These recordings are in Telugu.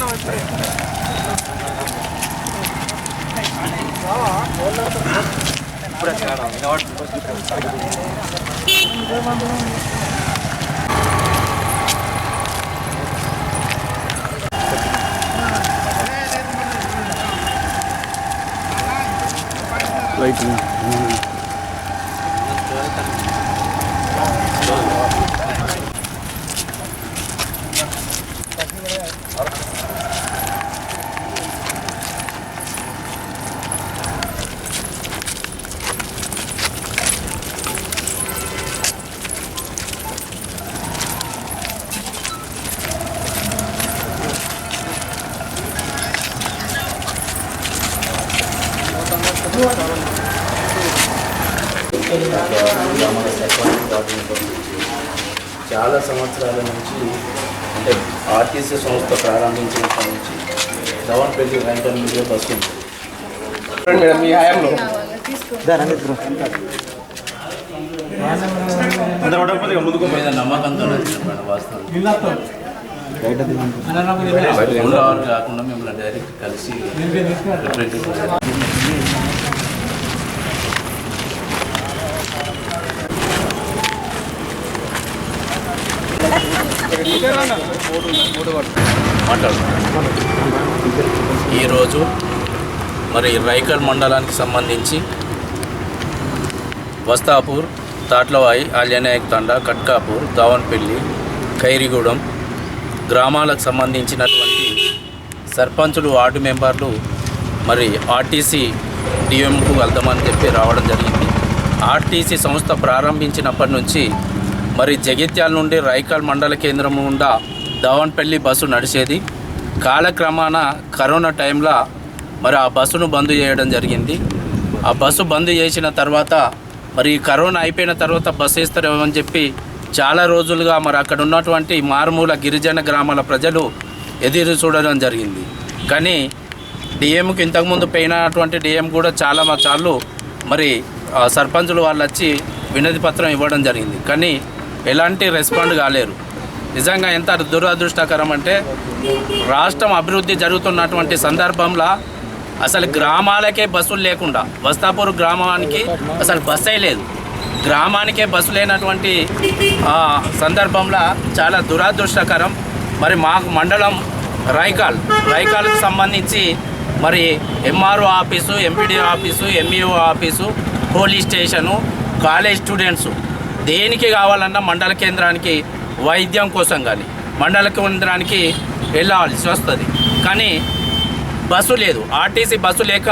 గ్రామాల సర్పంచ్ వార్డు మెంబర్ నుంచి చాలా సంవత్సరాల నుంచి అంటే ఆర్టీసీ సంస్థ ప్రారంభించినప్పటి నుంచి దవన్పల్లి రైటర్ మీడియా బస్సు ఉంది. మేడం మీ హయాంలో మీద నమ్మకంతో మేడం వాస్తవం కాకుండా మిమ్మల్ని డైరెక్ట్ కలిసి ఈరోజు మరి రైకల్ మండలానికి సంబంధించి వస్తాపూర్ తాట్లవాయి ఆల్యనాయక్ తండ కట్కాపూర్ దావన్పల్లి ఖైరిగూడెం గ్రామాలకు సంబంధించినటువంటి సర్పంచులు వార్డు మెంబర్లు మరి ఆర్టీసీ డిఎంకు వెళ్దామని చెప్పి రావడం జరిగింది. ఆర్టీసీ సంస్థ ప్రారంభించినప్పటి నుంచి మరి జగిత్యాల నుండి రైకాల్ మండల కేంద్రం గుండా దవన్పల్లి బస్సు నడిచేది. కాలక్రమాన కరోనా టైంలో మరి ఆ బస్సును బంద్ చేయడం జరిగింది. ఆ బస్సు బంద్ చేసిన తర్వాత మరి కరోనా అయిపోయిన తర్వాత బస్సు వేస్తారేమో అని చెప్పి చాలా రోజులుగా మరి అక్కడ ఉన్నటువంటి మారుమూల గిరిజన గ్రామాల ప్రజలు ఎదురు చూడడం జరిగింది. కానీ డిఎంకి ఇంతకుముందు పోయినటువంటి డిఎం కూడా చాలా మా చాలు మరి సర్పంచులు వాళ్ళు వచ్చి వినతి పత్రం ఇవ్వడం జరిగింది. కానీ ఎలాంటి రెస్పాండ్ కాలేరు. నిజంగా ఎంత దురదృష్టకరం అంటే రాష్ట్రం అభివృద్ధి జరుగుతున్నటువంటి సందర్భంలో అసలు గ్రామాలకే బస్సులు లేకుండా వస్తాపూర్ గ్రామానికి అసలు బస్సే లేదు. గ్రామానికే బస్సు లేనటువంటి సందర్భంలో చాలా దురదృష్టకరం. మరి మా మండలం రైకాల్ రైకాల్కి సంబంధించి మరి MRO office MPD office MEO office police station college students దేనికి కావాలన్నా మండల కేంద్రానికి వైద్యం కోసం కానీ మండల కేంద్రానికి వెళ్ళాల్సి వస్తుంది. కానీ బస్సు లేదు. ఆర్టీసీ బస్సు లేక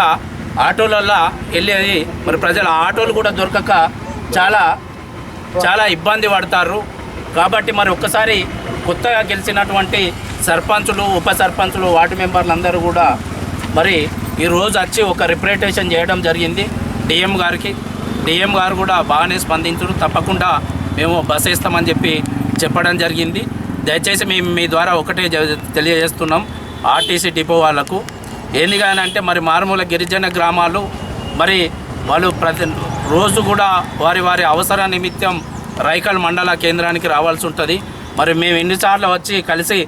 ఆటోలల్లో వెళ్ళేది మరి ప్రజల ఆటోలు కూడా దొరకక చాలా చాలా ఇబ్బంది పడతారు. కాబట్టి మరి ఒక్కసారి కొత్తగా గెలిచినటువంటి సర్పంచులు ఉప సర్పంచులు వార్డు మెంబర్లు అందరూ కూడా మరి ఈరోజు వచ్చి ఒక రిప్రజెంటేషన్ చేయడం జరిగింది. డిఎం గారికి డిఎం గారు కూడా బాగానే స్పందించరు. తప్పకుండా మేము బస్ వేస్తామని చెప్పి చెప్పడం జరిగింది. దయచేసి మేము మీ ద్వారా ఒకటే తెలియజేస్తున్నాం. ఆర్టీసీ డిపో వాళ్ళకు. ఏంది అంటే మరి మారుమూల గిరిజన గ్రామాలు మరి వాళ్ళు ప్రతి రోజు కూడా వారి వారి అవసర నిమిత్తం రైకల్ మండల కేంద్రానికి రావాల్సి ఉంటుంది. మరి మేము ఎన్నిసార్లు వచ్చి కలిసి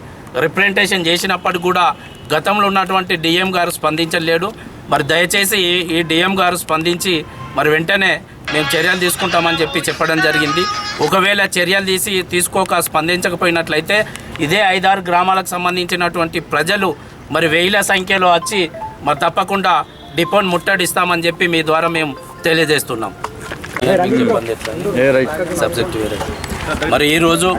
రిప్రజెంటేషన్ చేసినప్పటికి కూడా గతంలో ఉన్నటువంటి డిఎం గారు స్పందించలేడు. మరి దయచేసి ఈ డిఎం గారు స్పందించి మరి వెంటనే మేము చర్యలు తీసుకుంటామని చెప్పి చెప్పడం జరిగింది. ఒకవేళ చర్యలు తీసి తీసుకోక స్పందించకపోయినట్లయితే ఇదే ఐదారు గ్రామాలకు సంబంధించినటువంటి ప్రజలు మరి వేల సంఖ్యలో వచ్చి మరి తప్పకుండా డిపోన్ ముట్టడిస్తామని చెప్పి మీ ద్వారా మేము తెలియజేస్తున్నాం. సబ్జెక్ట్ మరి ఈరోజు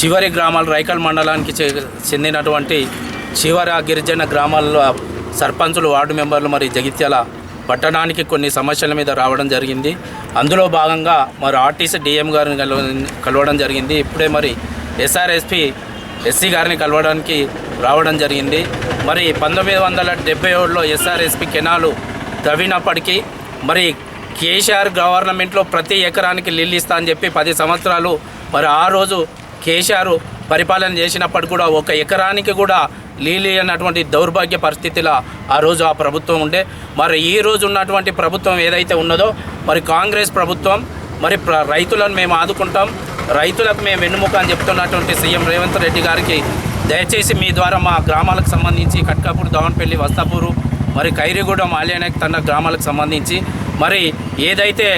చివరి గ్రామాలు రైకల్ మండలానికి చెందినటువంటి చివరి గిరిజన గ్రామాల్లో సర్పంచులు వార్డు మెంబర్లు మరి జగిత్యాల పట్టణానికి కొన్ని సమస్యల మీద రావడం జరిగింది. అందులో భాగంగా మరి ఆర్టీసీ డిఎం గారిని కలవ కలవడం జరిగింది. ఇప్పుడే మరి ఎస్ఆర్ఎస్పి ఎస్సీ గారిని కలవడానికి రావడం జరిగింది. మరి పంతొమ్మిది వందల డెబ్బై ఏడులో ఎస్ఆర్ఎస్పి కెనాలు తవ్వినప్పటికీ మరి కేసీఆర్ గవర్నమెంట్లో ప్రతి ఎకరానికి నీళ్ళు ఇస్తా అని చెప్పి పది సంవత్సరాలు మరి ఆ రోజు కేసీఆర్ పరిపాలన చేసినప్పటికి కూడా ఒక ఎకరానికి కూడా లీలి అన్నటువంటి దౌర్భాగ్య పరిస్థితిలో ఆ రోజు ఆ ప్రభుత్వం ఉండే. మరి ఈ రోజు ఉన్నటువంటి ప్రభుత్వం ఏదైతే ఉన్నదో మరి కాంగ్రెస్ ప్రభుత్వం మరి ప్ర- రైతులను మేము ఆదుకుంటాం. రైతులకు మేము వెన్నుముక అని చెప్తున్నటువంటి సీఎం రేవంత్ రెడ్డి గారికి దయచేసి మీ ద్వారా మా గ్రామాలకు సంబంధించి కట్కాపూర్ దవన్పల్లి వస్తాపూరు మరి ఖైరిగూడెం ఆలియానాయక్ తన గ్రామాలకు సంబంధించి మరి ఏదైతే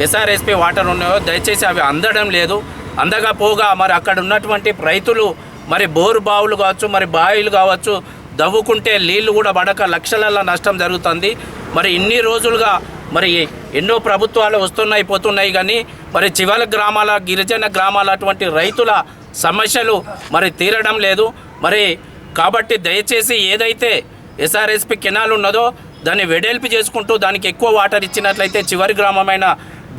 ఎస్ఆర్ఎస్పి వాటర్ ఉన్నాయో దయచేసి అవి అందడం లేదు. అందగా పోగా మరి అక్కడ ఉన్నటువంటి రైతులు మరి బోరు బావులు కావచ్చు మరి బావిలు కావచ్చు దవ్వుకుంటే నీళ్ళు కూడా పడక లక్షలలో నష్టం జరుగుతుంది. మరి ఇన్ని రోజులుగా మరి ఎన్నో ప్రభుత్వాలు వస్తున్నాయి పోతున్నాయి కానీ మరి చివరి గ్రామాల గిరిజన గ్రామాల అటువంటి రైతుల సమస్యలు మరి తీరడం లేదు. మరి కాబట్టి దయచేసి ఏదైతే ఎస్ఆర్ఎస్పి కెనాల్ ఉన్నదో దాన్ని వెడల్పు చేసుకుంటూ దానికి ఎక్కువ వాటర్ ఇచ్చినట్లయితే చివరి గ్రామమైన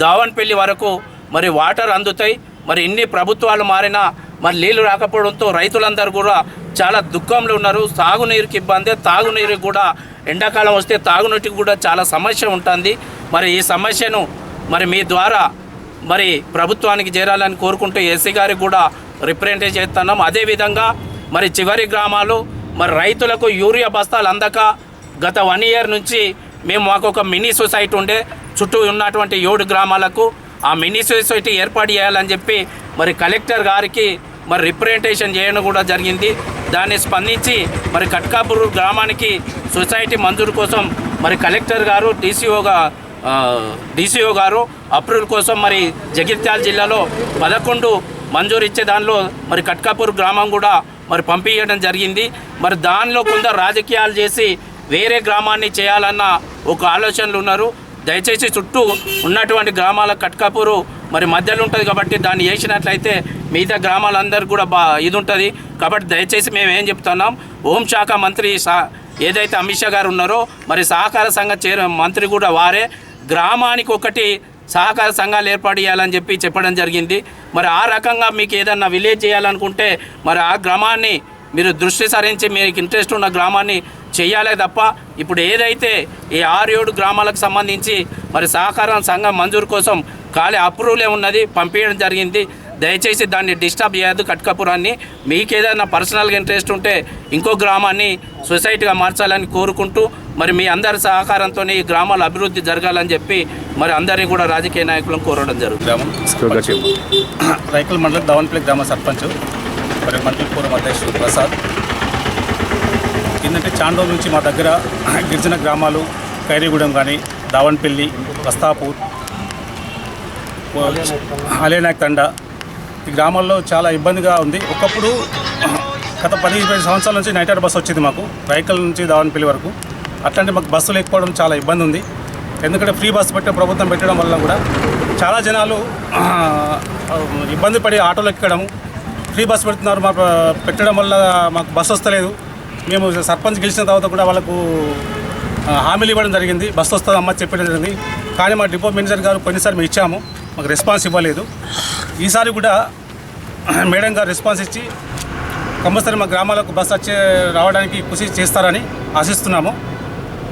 దావన్పల్లి వరకు మరి వాటర్ అందుతాయి. మరి ఇన్ని ప్రభుత్వాలు మారినా మరి నీళ్ళు రాకపోవడంతో రైతులందరూ కూడా చాలా దుఃఖంలో ఉన్నారు. సాగునీరుకి ఇబ్బంది తాగునీరు కూడా ఎండాకాలం వస్తే తాగునీటికి కూడా చాలా సమస్య ఉంటుంది. మరి ఈ సమస్యను మరి మీ ద్వారా మరి ప్రభుత్వానికి చేరాలని కోరుకుంటూ ఎస్సీ గారికి కూడా రిప్రజెంట్ చేస్తున్నాం. అదేవిధంగా మరి చివరి గ్రామాలు మరి రైతులకు యూరియా బస్తాలు అందక గత వన్ ఇయర్ నుంచి మేము మాకు ఒక మినీ సొసైటీ ఉండే చుట్టూ ఉన్నటువంటి ఏడు గ్రామాలకు ఆ మినీ సొసైటీ ఏర్పాటు చేయాలని చెప్పి మరి కలెక్టర్ గారికి మరి రిప్రజెంటేషన్ చేయడం కూడా జరిగింది. దాన్ని స్పందించి మరి కట్కాపూర్ గ్రామానికి సొసైటీ మంజూరు కోసం మరి కలెక్టర్ గారు డీసీఓగా డీసీఓ గారు అప్రూవల్ కోసం మరి జగిత్యాల జిల్లాలో పదకొండు మంజూరు ఇచ్చే దానిలో మరి కట్కాపూర్ గ్రామం కూడా మరి పంపించడం జరిగింది. మరి దానిలో కొందరు రాజకీయాలు చేసి వేరే గ్రామాన్ని చేయాలన్న ఒక ఆలోచనలు ఉన్నారు. దయచేసి చుట్టూ ఉన్నటువంటి గ్రామాల కట్కాపూరు మరి మధ్యలో ఉంటుంది కాబట్టి దాన్ని వేసినట్లయితే మిగతా గ్రామాలందరూ కూడా బా ఇది ఉంటుంది కాబట్టి దయచేసి మేము ఏం చెప్తున్నాం హోంశాఖ మంత్రి సా ఏదైతే అమిత్ షా గారు ఉన్నారో మరి సహకార సంఘ చైర్ మంత్రి కూడా వారే గ్రామానికి ఒకటి సహకార సంఘాలు ఏర్పాటు చేయాలని చెప్పి చెప్పడం జరిగింది. మరి ఆ రకంగా మీకు ఏదన్నా విలేజ్ చేయాలనుకుంటే మరి ఆ గ్రామాన్ని మీరు దృష్టి సారించి మీకు ఇంట్రెస్ట్ ఉన్న గ్రామాన్ని చేయాలే తప్ప ఇప్పుడు ఏదైతే ఈ ఆరు ఏడు గ్రామాలకు సంబంధించి మరి సహకార సంఘం మంజూరు కోసం ఖాళీ అప్రూవలే ఉన్నది పంపించడం జరిగింది. దయచేసి దాన్ని డిస్టర్బ్ చేయొద్దు కట్కపురాన్ని. మీకు ఏదైనా పర్సనల్గా ఇంట్రెస్ట్ ఉంటే ఇంకో గ్రామాన్ని సొసైటీగా మార్చాలని కోరుకుంటూ మరి మీ అందరి సహకారంతో ఈ గ్రామాల అభివృద్ధి జరగాలని చెప్పి మరి అందరినీ కూడా రాజకీయ నాయకులను కోరడం జరుగుతుంది. గ్రామం రైకల్ మండలం దవన్పల్లి గ్రామ సర్పంచ్ మరి మంత్రిపురం అధ్యక్షుడు ప్రసాద్. ఏంటంటే చాండోల్ నుంచి మా దగ్గర గిరిజన గ్రామాలు ఖైరీగూడెం కానీ దావన్పల్లి వస్తాపూర్ అలేనాయక్ తండ ఈ గ్రామాల్లో చాలా ఇబ్బందిగా ఉంది. ఒకప్పుడు గత పది ఇరవై సంవత్సరాల నుంచి నైట్ బస్సు వచ్చింది మాకు. రైకల్ నుంచి దావనపల్లి వరకు. అట్లాంటి మాకు బస్సు లేకపోవడం చాలా ఇబ్బంది ఉంది. ఎందుకంటే ఫ్రీ బస్సు పెట్టే ప్రభుత్వం పెట్టడం వల్ల కూడా చాలా జనాలు ఇబ్బంది పడి ఆటోలు ఎక్కడము ఫ్రీ బస్సు పెడుతున్నారు మాకు పెట్టడం వల్ల మాకు బస్సు వస్తలేదు. మేము సర్పంచ్ గెలిచిన తర్వాత కూడా వాళ్ళకు హామీలు ఇవ్వడం జరిగింది. బస్సు వస్తుంది అమ్మ చెప్పడం జరిగింది. కానీ మా డిపో మేనేజర్ గారు కొన్నిసార్లు మేము ఇచ్చాము. మాకు రెస్పాన్స్ ఇవ్వలేదు. ఈసారి కూడా మేడం గారు రెస్పాన్స్ ఇచ్చి కంపల్సరీ మా గ్రామాలకు బస్సు వచ్చే రావడానికి కృషి చేస్తారని ఆశిస్తున్నాము.